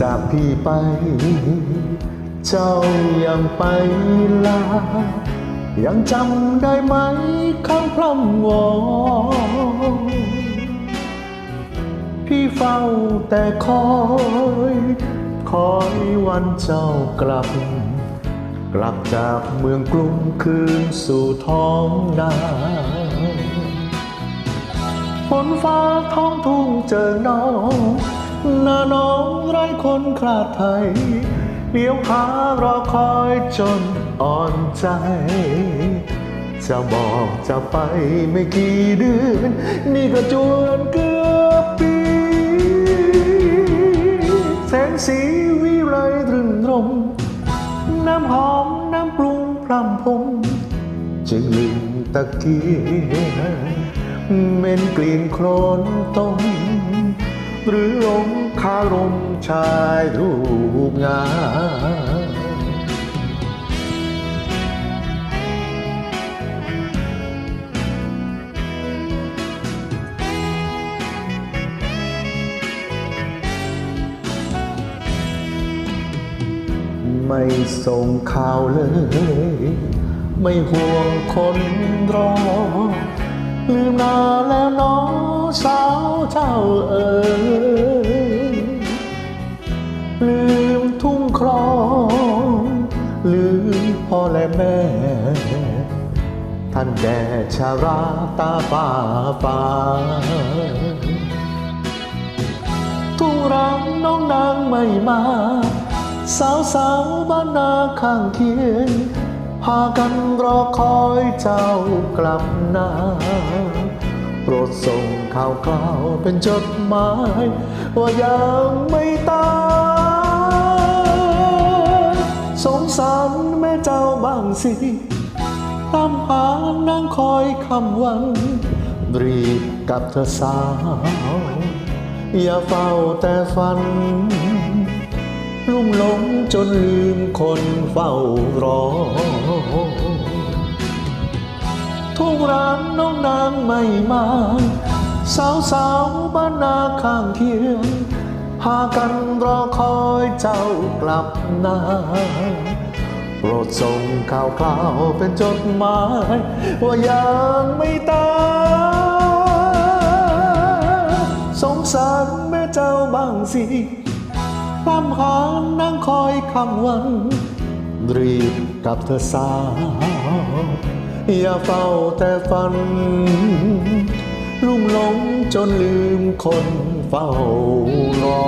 จากพี่ไป เจ้ายังไปลา ยังจำได้ไหมคำพร่ำวอนพี่เฝ้าแต่คอย คอยวันเจ้ากลับ กลับจากเมืองกรุงคืนสู่ท้องนาฝนฟ้าท้องทุ่งเจอน้อง น้าน้องไร้คนคลาดไทยเลี้ยวหารอคอยจนอ่อนใจ จะบอกจะไปไม่กี่เดือน นี่ก็จวนเกือบปี แสงสีวิไลตรึงรม น้ำหอมน้ำปรุงพรำพมจึงลืมตะเกียเหม็นกลิ่นโคลนต้ม หรือลงคารมชายรูปงามไม่ส่งข่าวเลย ไม่ห่วงคนรอ ลืมนาแล้วน้องสาว เจ้าเอ๋ยลืมทุ่งครองลืมพ่อและแม่ ท่านแด่ชาราตาป่าป่าทุ่งรังน้องนางไม่มา สาวสาวบ้านนาข้างเคียงพากันรอคอยเจ้ากลับนา โปรดส่งข่าวคราวเป็นจดหมาย ว่ายังไม่ตายสงสารแม่เจ้าบ้างสิตามหานั่งคอยคำวันรีบกับเธอสาว อย่าเฝ้าแต่ฝัน ลุ่มหลงจนลืมคนเฝ้ารอ นางไม่มา สาวสาวบ้านนาข้างเคียง พากันรอคอยเจ้ากลับนาโปรดส่งข่าวคราวเป็นจดหมาย ว่ายังไม่ตายสงสารแม่เจ้าบ้างสิตามหานั่งคอยคำวัน รีบกลับเธอสาว อย่าเฝ้าแต่ฝัน ลุ่มหลงจนลืมคนเฝ้ารอ